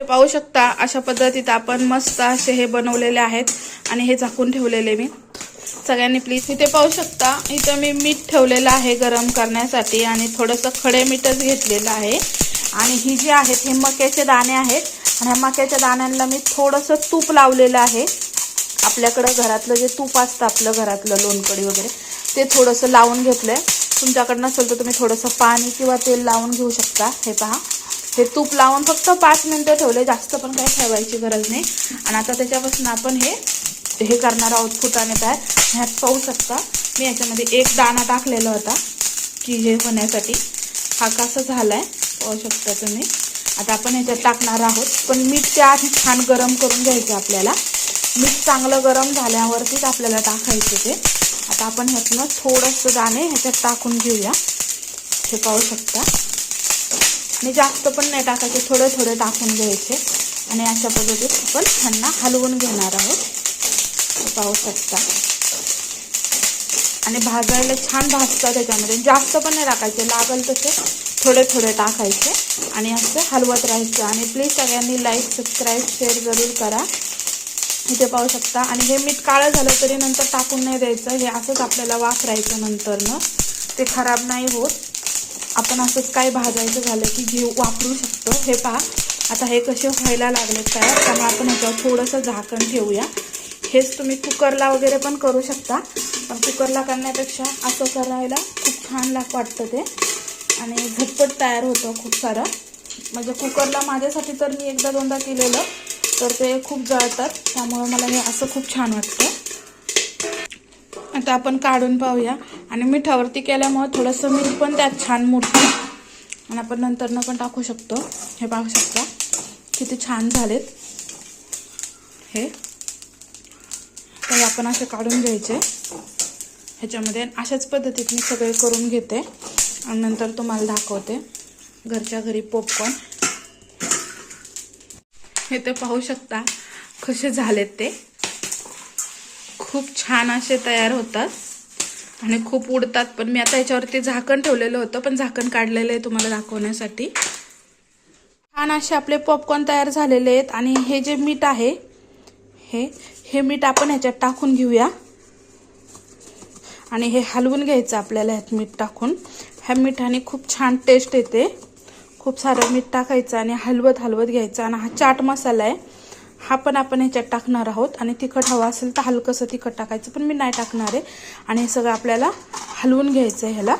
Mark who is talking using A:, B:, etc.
A: पाहू शकता अशा पद्धतीत आपण मस्त असे हे बनवलेले आहेत आणि हे झाकून ठेवलेले मी. सगळ्यांनी प्लीज इथे पाहू शकता. इथं मी मीठ ठेवलेलं आहे गरम करण्यासाठी आणि थोडंसं खडे मीठच घेतलेलं आहे. आणि ही जी आहेत हे मक्याचे दाणे आहेत. आणि ह्या मक्याच्या दाण्यांना मी थोडंसं तूप लावलेलं आहे. आपल्याकडं घरातलं जे तूप असतं आपलं घरातलं लोणकडी वगैरे ते थोडंसं लावून घेतलं आहे तुमच्याकडं नसेल तर तुम्ही थोडंसं पाणी किंवा तेल लावून घेऊ शकता. हे पहा. हे तूप लावून फक्त पाच मिनटं ठेवले जास्त पण काही ठेवायची गरज नाही. आणि आता त्याच्यापासून आपण हे हे करणार आहोत फुटाने तयार. ह्यात पाहू शकता मी याच्यामध्ये एक दाणा टाकलेला होता की हे होण्यासाठी. हा कसा झाला आहे पाहू शकता तुम्ही. आता आपण ह्याच्यात टाकणार आहोत. पण मीठ त्या आधी छान गरम करून घ्यायचं आपल्याला. मीठ चांगलं गरम झाल्यावरतीच आपल्याला टाकायचं ते. आता आपण ह्यातनं थोडंसं दाणे ह्याच्यात टाकून घेऊया. हे पाहू शकता. आणि जास्त पण नाही टाकायचे थोडे थोडे टाकून घ्यायचे. आणि अशा पद्धतीत आपण ह्यांना हलवून घेणार आहोत. पाहू शकता. आणि भाजायला छान भाजतात त्याच्यामध्ये. जास्त पण नाही टाकायचे लागल तसे थोडे थोडे टाकायचे. आणि असं हलवत राहायचं. आणि प्लीज सगळ्यांनी लाईक सबस्क्राईब शेअर जरूर करा. इथे पाहू शकता. आणि हे मीठ काळं झालं तरी नंतर टाकून नाही द्यायचं. हे असंच आपल्याला वापरायचं नंतरनं. ते खराब नाही होत. आपण असंच काय भाजायचं झालं की घेऊ वापरू शकतो. हे पहा. आता हे कसे व्हायला लागले तयार. त्यामुळे आपण ह्याच्यावर थोडंसं झाकण ठेवूया. हेच तुम्ही कुकरला वगैरे पण करू शकता. पण कुकरला करण्यापेक्षा असं करायला खूप छान लाग वाटतं ते. आणि झटपट तयार होतं खूप सारं. म्हणजे कुकरला माझ्यासाठी तर मी एकदा दोनदा केलेलं तर ते खूप जळतात. त्यामुळं मला हे असं खूप छान वाटतं. आता आपण काढून पाहूया. आणि मिठावरती केल्यामुळं थोडंसं मीठ पण त्यात छान मुरतं. आणि आपण नंतरनं पण टाकू शकतो. हे पाहू शकता. किती छान झालेत. हे. तर आपण असे काढून घ्यायचे. ह्याच्यामध्ये अशाच पद्धतीत मी सगळे करून घेते. आणि नंतर तुम्हाला दाखवते. घरच्या घरी पॉपकॉर्न हे ते पाहू शकता कसे झालेत ते. खूप छान असे तयार होतात. आणि खूप उडतात. पण मी आता याच्यावरती झाकण ठेवलेलं होतं पण झाकण काढलेलं आहे तुम्हाला दाखवण्यासाठी. छान असे आपले पॉपकॉर्न तयार झालेले आहेत. आणि हे जे मीठ आहे हे हे मीठ आपण ह्याच्यात टाकून घेऊया. आणि हे हलवून घ्यायचं आपल्याला ह्यात मीठ टाकून. ह्या मिठाने खूप छान टेस्ट येते. खूप सारं मीठ टाकायचं आणि हलवत हलवत घ्यायचं. आणि हा चाट मसाला आहे. हा पण आपण ह्याच्यात टाकणार आहोत. आणि तिखट हवं असेल तर हलकंसं तिखट टाकायचं पण मी नाही टाकणार आहे. आणि हे सगळं आपल्याला हलवून घ्यायचं आहे ह्याला.